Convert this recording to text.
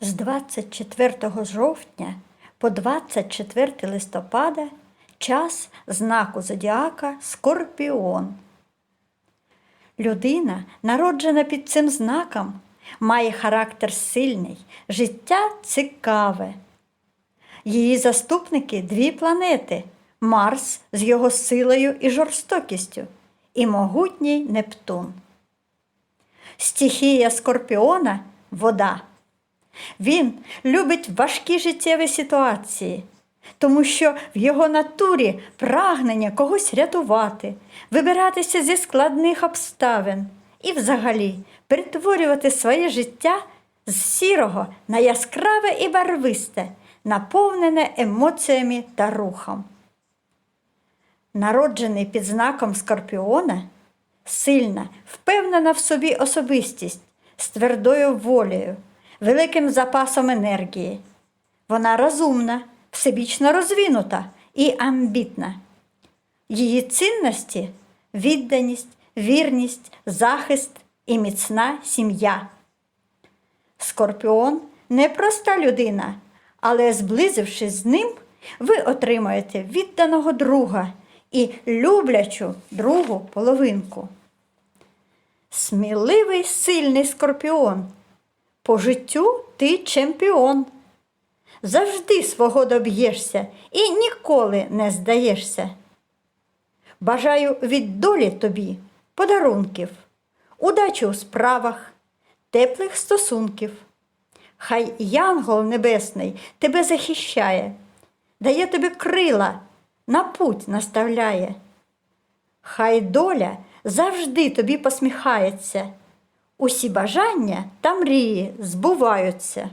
З 24 жовтня по 24 листопада час знаку зодіака Скорпіон. Людина, народжена під цим знаком, має характер сильний, життя цікаве. Її заступники дві планети Марс з його силою і жорстокістю, і могутній Нептун. Стихія Скорпіона вода. Він любить важкі життєві ситуації, тому що в його натурі прагнення когось рятувати, вибиратися зі складних обставин і взагалі перетворювати своє життя з сірого на яскраве і барвисте, наповнене емоціями та рухом. Народжений під знаком Скорпіона, сильна, впевнена в собі особистість з твердою волею, великим запасом енергії. Вона розумна, всебічно розвинута і амбітна. Її цінності відданість, вірність, захист і міцна сім'я. Скорпіон не проста людина, але зблизившись з ним, ви отримаєте відданого друга і люблячу другу половинку. Сміливий сильний скорпіон. По життю ти чемпіон. Завжди свого доб'єшся і ніколи не здаєшся. Бажаю від долі тобі подарунків, удачі у справах, теплих стосунків. Хай Янгол Небесний тебе захищає, дає тобі крила, на путь наставляє. Хай доля завжди тобі посміхається, усі бажання та мрії збуваються.